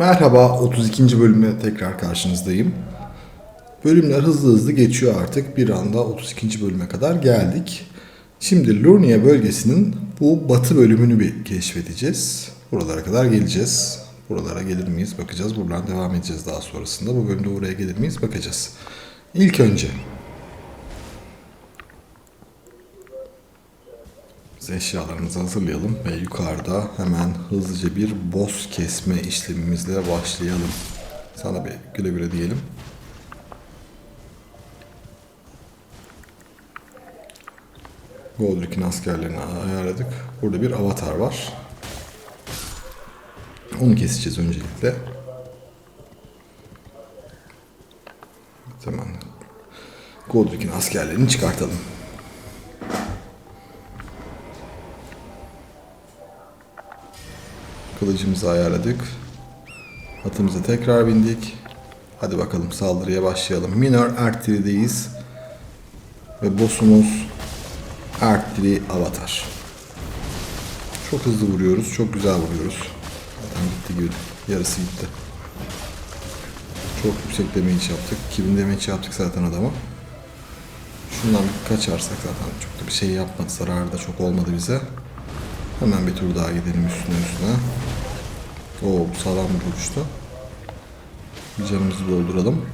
Merhaba, 32. bölümle tekrar karşınızdayım. Bölümler hızlı hızlı geçiyor artık. Bir anda 32. bölüme kadar geldik. Şimdi Lurnia bölgesinin bu batı bölümünü bir keşfedeceğiz. Buralara kadar geleceğiz. Buralara gelir miyiz bakacağız. Buradan devam edeceğiz daha sonrasında. Bu bölümde buraya gelir miyiz bakacağız. İlk önce Eşyalarımızı hazırlayalım ve yukarıda hemen hızlıca bir boss kesme işlemimizle başlayalım. Sana bir güle güle diyelim. Goldrick'in askerlerini ayarladık. Burada bir avatar var. Onu keseceğiz öncelikle. Hemen Goldrick'in askerlerini çıkartalım. Kılıcımızı ayarladık. Atımıza tekrar bindik. Hadi bakalım saldırıya başlayalım. Minor Artillery'deyiz. Ve boss'umuz Artillery Avatar. Çok hızlı vuruyoruz. Çok güzel vuruyoruz. Zaten gitti gibi. Yarısı gitti. Çok yüksek damage yaptık. 2000 damage yaptık zaten adama. Şundan bir kaçarsak zaten çok da bir şey yapmadı. Zararı da çok olmadı bize. Hemen bir tur daha gidelim üstüne üstüne. Oo bu sağlam bir. Bir Canımızı dolduralım.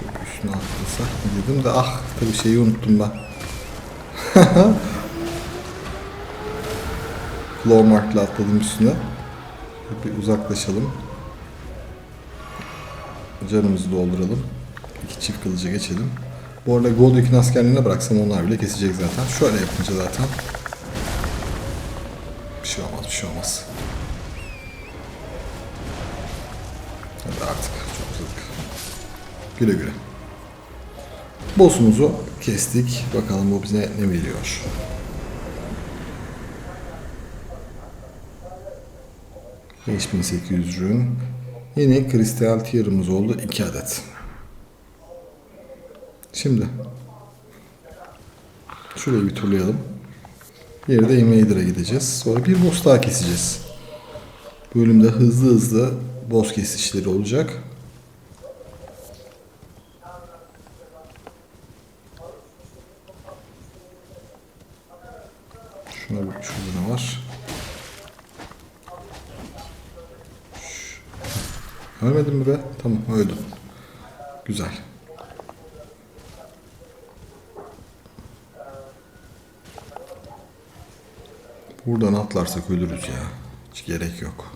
Çok üstüne atlasak dedim de ah tabii şeyi unuttum ben. Clawmark'la atladım üstüne. Bir uzaklaşalım. Canımızı dolduralım. İki çift kılıca geçelim. Bu arada Goldrick'in askerliğine bıraksam onlar bile kesecek zaten. Şöyle yapınca zaten. Bir şey olmaz, bir şey olmaz. Hadi artık çok uzadık. Güle güle. Boss'umuzu kestik. Bakalım bu bize ne veriyor. ...5800 rün. Yeni kristal tier'ımız oldu 2 adet. Şimdi şurayı bir turlayalım. Bir de Invader'a gideceğiz. Sonra bir boss daha keseceğiz. Bölümde hızlı hızlı boss kesişleri olacak. Şuna bak şurada ne var? Şş. Ölmedin mi be? Tamam öldüm. Güzel. Buradan atlarsak ölürüz ya. Hiç gerek yok.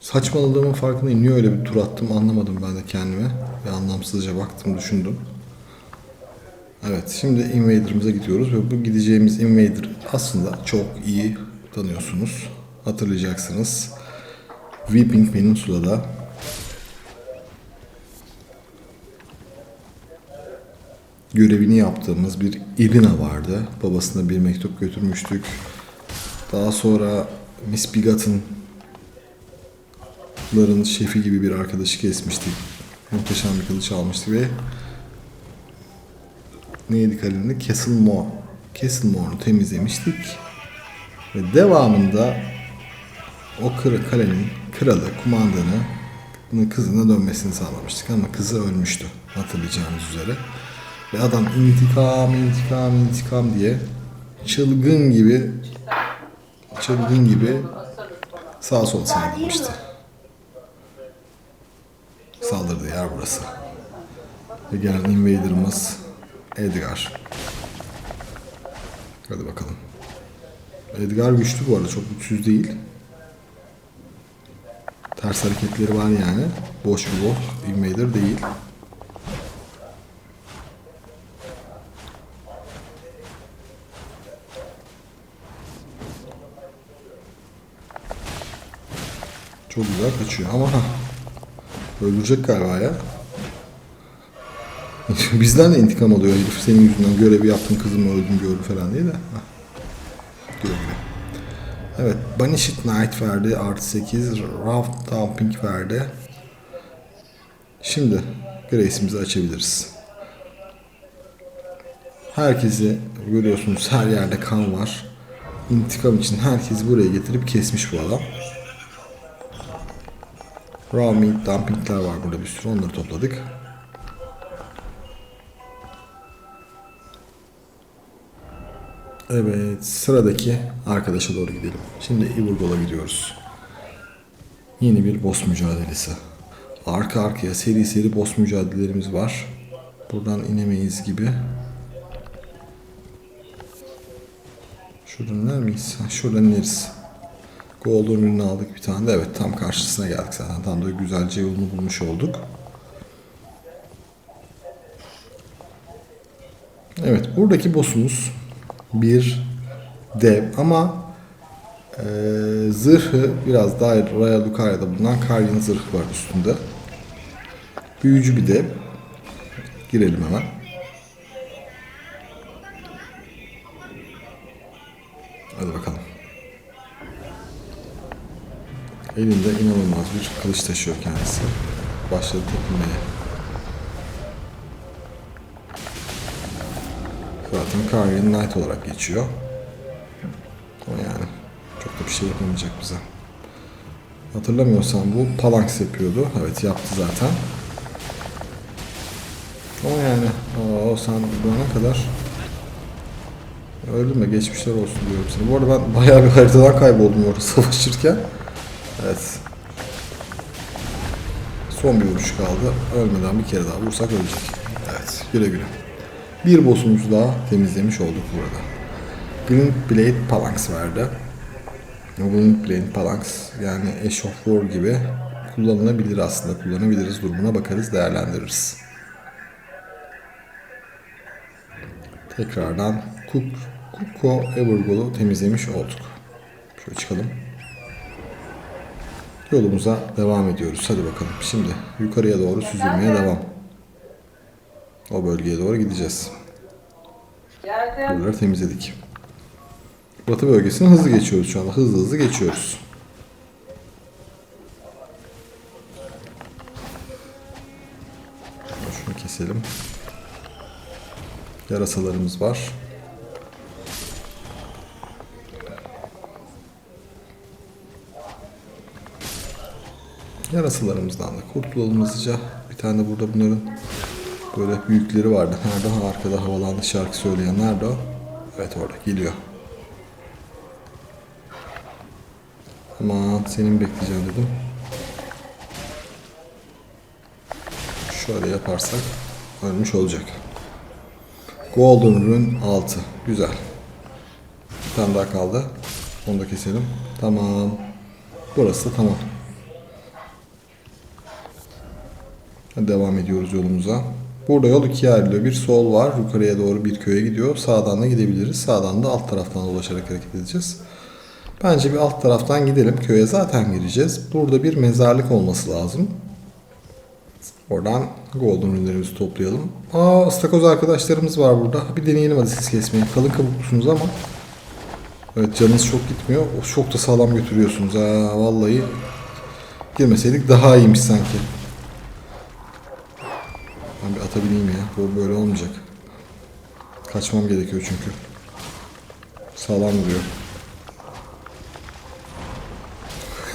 Saçmaladığımın farkındayım. Niye öyle bir tur attım anlamadım ben de kendime. Ve anlamsızca baktım, düşündüm. Evet, şimdi Invader'ımıza gidiyoruz ve bu gideceğimiz Invader aslında çok iyi tanıyorsunuz. Hatırlayacaksınız. Weeping Peninsula'da görevini yaptığımız bir Irina vardı. Babasına bir mektup götürmüştük. Daha sonra Miss Bigat'ın şefi gibi bir arkadaşı kesmiştik. Muhteşem bir kılıç almıştık ve neydi kalenin? Castle Moor. Castle Moor'u temizlemiştik. Ve devamında o kır, kalenin kralı, kumandanı kızına dönmesini sağlamıştık ama kızı ölmüştü hatırlayacağınız üzere. Ve adam intikam, intikam, intikam diye çılgın gibi çılgın gibi sağa sola saldırmıştı. Saldırdı yer burası. Ve gelen invader'ımız Edgar. Hadi bakalım. Edgar güçlü bu arada çok güçsüz değil. Ters hareketleri var yani. Boş bir boss. Invader değil. Çok güzel kaçıyor ama. Öldürecek galiba ya. Bizden de intikam alıyor herif senin yüzünden görevi yaptın kızımı öldüm gördü falan diye de. Güle. Evet Banished Knight verdi artı 8. Raft Dumping verdi. Şimdi Grace'imizi açabiliriz. Herkesi görüyorsunuz her yerde kan var. İntikam için herkesi buraya getirip kesmiş bu adam. Meat dumpingler var burada bir sürü onları topladık. Evet sıradaki arkadaşa doğru gidelim. Şimdi Ivorgol'a gidiyoruz. Yeni bir boss mücadelesi. Arka arkaya seri seri boss mücadelelerimiz var. Buradan inemeyiz gibi. Şuradan iner miyiz? Şuradan ineriz. Golden ürünü aldık bir tane de. Evet tam karşısına geldik zaten. Tam da güzelce yolunu bulmuş olduk. Evet buradaki boss'umuz bir dev ama e, zırhı biraz daha Raya Lucaria'da bulunan Karyan zırhı var üstünde. Büyücü bir dev. Girelim hemen. Elinde inanılmaz bir kılıç taşıyor kendisi. Başladı tepinmeye. Zaten Karyan Knight olarak geçiyor. Ama yani çok da bir şey yapamayacak bize. Hatırlamıyorsam bu Palanx yapıyordu. Evet yaptı zaten. Ama yani o sen bana kadar öldüm de geçmişler olsun diyorum sana. Bu arada ben bayağı bir haritadan kayboldum orada savaşırken. Evet. Son bir vuruş kaldı. Ölmeden bir kere daha vursak ölecek. Evet güle güle. Bir boss'umuzu daha temizlemiş olduk burada. Green Blade Phalanx verdi. Green Blade Phalanx yani Ash of War gibi kullanılabilir aslında. Kullanabiliriz durumuna bakarız değerlendiririz. Tekrardan Cook, Kuko Evergol'u temizlemiş olduk. Şöyle çıkalım. Yolumuza devam ediyoruz. Hadi bakalım. Şimdi yukarıya doğru süzülmeye devam. O bölgeye doğru gideceğiz. Buraları temizledik. Batı bölgesini hızlı geçiyoruz şu anda. Hızlı hızlı geçiyoruz. Şunu keselim. Yarasalarımız var. Yarasalarımızdan da kurtulalım hızlıca. Bir tane burada bunların böyle büyükleri vardı. Nerede? Arkada havalandı şarkı söyleyen. Nerede o? Evet orada geliyor. Aman senin bekleyeceğim dedim. Şöyle yaparsak ölmüş olacak. Golden Rune 6. Güzel. Bir tane daha kaldı. Onu da keselim. Tamam. Burası tamam. Devam ediyoruz yolumuza. Burada yol ikiye ayrılıyor. Bir sol var. Yukarıya doğru bir köye gidiyor. Sağdan da gidebiliriz. Sağdan da alt taraftan dolaşarak hareket edeceğiz. Bence bir alt taraftan gidelim. Köye zaten gireceğiz. Burada bir mezarlık olması lazım. Oradan golden ürünlerimizi toplayalım. Aa ıstakoz arkadaşlarımız var burada. Bir deneyelim hadi siz kesmeyi. Kalın kabuklusunuz ama. Evet canınız çok gitmiyor. Çok da sağlam götürüyorsunuz ha. Vallahi girmeseydik daha iyiymiş sanki. Ben bir atabileyim ya. Bu böyle olmayacak. Kaçmam gerekiyor çünkü. Sağlam duruyor.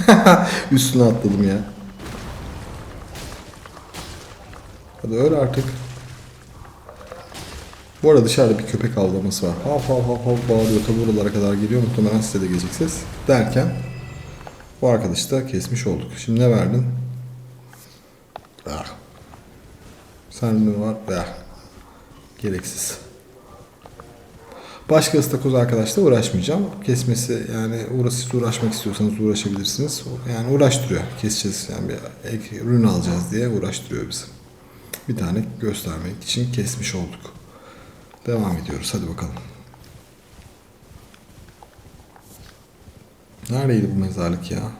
Üstüne atladım ya. Hadi öyle artık. Bu arada dışarıda bir köpek avlaması var. Hav hav hav hav bağırıyor. Tabi buralara kadar geliyor. Muhtemelen size de gelecek ses. Derken bu arkadaşı da kesmiş olduk. Şimdi ne verdin? Ah. Ne var? Ah. Gereksiz. Başka ıstakoz arkadaşla uğraşmayacağım. Kesmesi yani uğraş, siz uğraşmak istiyorsanız uğraşabilirsiniz. Yani uğraştırıyor. Keseceğiz yani bir ek ürün alacağız diye uğraştırıyor bizi. Bir tane göstermek için kesmiş olduk. Devam ediyoruz. Hadi bakalım. Neredeydi bu mezarlık ya?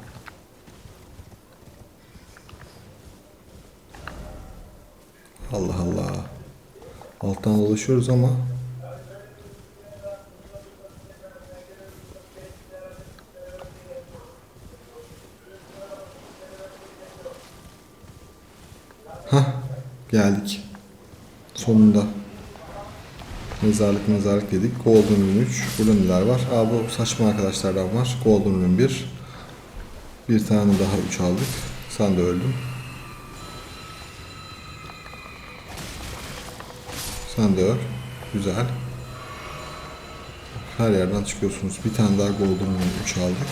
Allah Allah. Alttan dolaşıyoruz ama Hah geldik. Sonunda. Mezarlık mezarlık dedik. Golden Rune 3. Burada neler var? Aa bu saçma arkadaşlardan var. Golden Rune 1. Bir tane daha 3 aldık. Sen de öldün. Öl. Güzel. Her yerden çıkıyorsunuz. Bir tane daha Golden 3 aldık.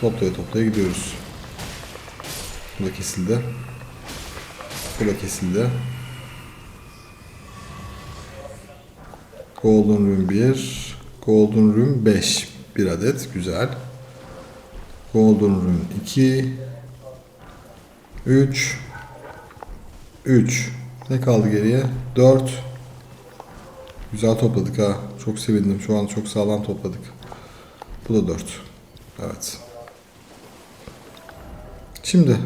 Toplaya toplaya gidiyoruz. Bu da kesildi. Bu da kesildi. Golden Rune 1. Golden Rune 5. Bir adet. Güzel. Golden Rune 2. 3. 3. Ne kaldı geriye? 4. Güzel topladık ha. Çok sevindim. Şu an çok sağlam topladık. Bu da 4. Evet. Şimdi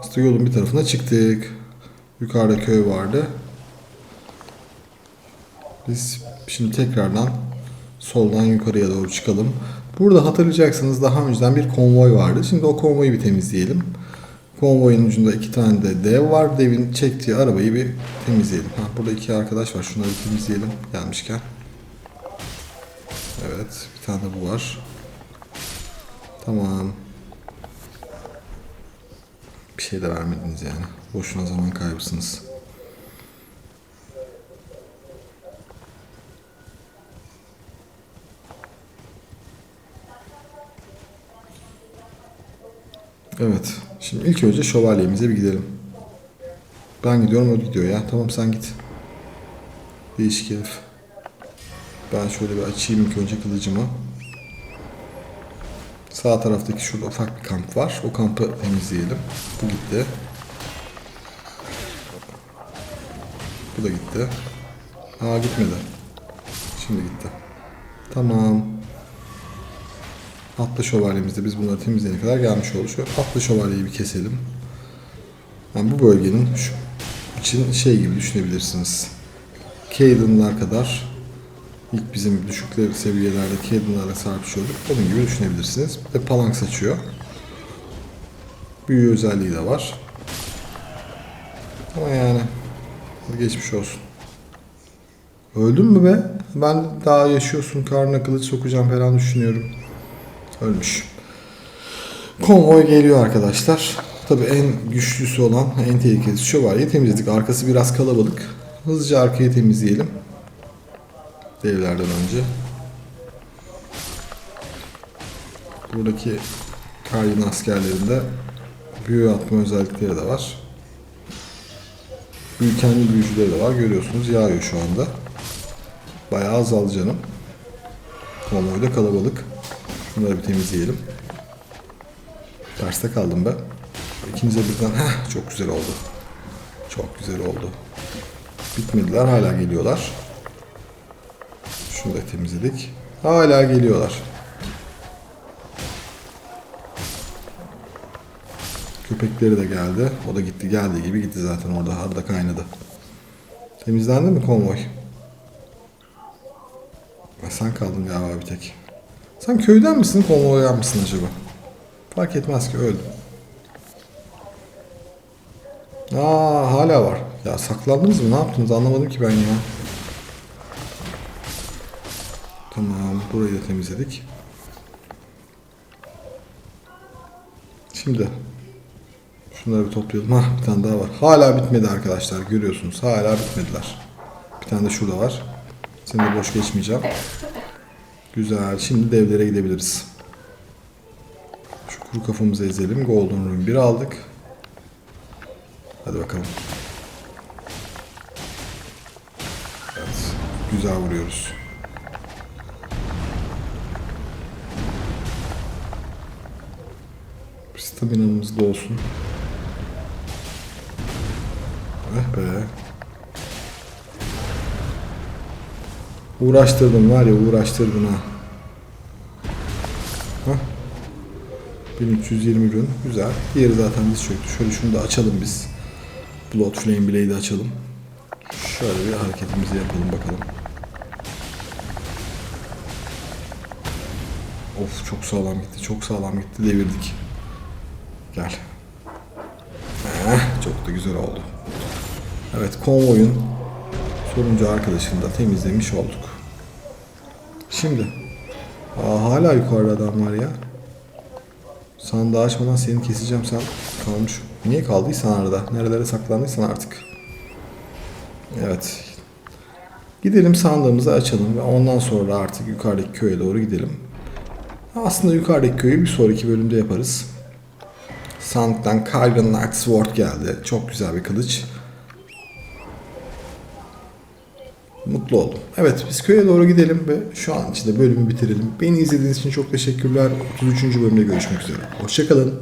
aslında yolun bir tarafına çıktık. Yukarıda köy vardı. Biz şimdi tekrardan soldan yukarıya doğru çıkalım. Burada hatırlayacaksınız daha önceden bir konvoy vardı. Şimdi o konvoyu bir temizleyelim. Konvoyun ucunda iki tane de dev var. Devin çektiği arabayı bir temizleyelim. Ha, burada iki arkadaş var. Şunları temizleyelim gelmişken. Evet. Bir tane de bu var. Tamam. Bir şey de vermediniz yani. Boşuna zaman kaybısınız. Evet. Şimdi ilk önce şövalyemize bir gidelim. Ben gidiyorum o gidiyor ya. Tamam sen git. Değişik herif. Ben şöyle bir açayım ilk önce kılıcımı. Sağ taraftaki şurada ufak bir kamp var. O kampı temizleyelim. Bu gitti. Bu da gitti. Aa gitmedi. Şimdi gitti. Tamam. Atlı şövalyemizde biz bunları temizleyene kadar gelmiş oldu. Şu atlı şövalyeyi bir keselim. Yani bu bölgenin şu için şey gibi düşünebilirsiniz. Caden'lar kadar ilk bizim düşükler seviyelerde Caden'larla sarpışıyorduk. Onun gibi düşünebilirsiniz. De palank saçıyor. Büyü özelliği de var. Ama yani geçmiş olsun. Öldün mü be? Ben daha yaşıyorsun karnına kılıç sokacağım falan düşünüyorum. Ölmüş. Konvoy geliyor arkadaşlar. Tabii en güçlüsü olan, en tehlikelisi şövalyeyi temizledik. Arkası biraz kalabalık. Hızlıca arkayı temizleyelim. Devlerden önce. Buradaki Karyın askerlerinde büyü atma özellikleri de var. Büyü kendi büyücüleri de var. Görüyorsunuz yağıyor şu anda. Bayağı azaldı canım. Konvoy da kalabalık. Bunları bir temizleyelim. Terste kaldım ben. İkinize birden heh, çok güzel oldu. Çok güzel oldu. Bitmediler hala geliyorlar. Şunu da temizledik. Hala geliyorlar. Köpekleri de geldi. O da gitti geldiği gibi gitti zaten orada. Arada kaynadı. Temizlendi mi konvoy? Ha, Sen kaldın galiba bir tek. Sen köyden misin, konvoydan mısın acaba? Fark etmez ki öldüm. Aa hala var. Ya saklandınız mı? Ne yaptınız? Anlamadım ki ben ya. Tamam, burayı da temizledik. Şimdi şunları bir toplayalım. Hah bir tane daha var. Hala bitmedi arkadaşlar. Görüyorsunuz. Hala bitmediler. Bir tane de şurada var. Seni de boş geçmeyeceğim. Güzel. Şimdi devlere gidebiliriz. Şu kuru kafamızı ezelim. Golden Rune 1 aldık. Hadi bakalım. Evet. Güzel vuruyoruz. Staminamız da olsun. Eh be. Uğraştırdım var ya uğraştırdın ha. Hah. 1320 ürün. Güzel. Diğeri zaten diz çöktü. Şöyle şunu da açalım biz. Blood Flame Blade'i açalım. Şöyle bir hareketimizi yapalım bakalım. Of çok sağlam gitti. Çok sağlam gitti. Devirdik. Gel. Heh, çok da güzel oldu. Evet konvoyun Turuncu arkadaşını da temizlemiş olduk. Şimdi. Aa, hala yukarıda adam var ya. Sandığı açmadan seni keseceğim sen kalmış. Niye kaldıysan arada? Nerelere saklandıysan artık. Evet. Gidelim sandığımızı açalım ve ondan sonra artık yukarıdaki köye doğru gidelim. Aslında yukarıdaki köyü bir sonraki bölümde yaparız. Sandıktan Kyron Knight Sword geldi. Çok güzel bir kılıç. Mutlu oldum. Evet biz köye doğru gidelim ve şu an içinde bölümü bitirelim. Beni izlediğiniz için çok teşekkürler. 33. bölümde görüşmek üzere. Hoşçakalın.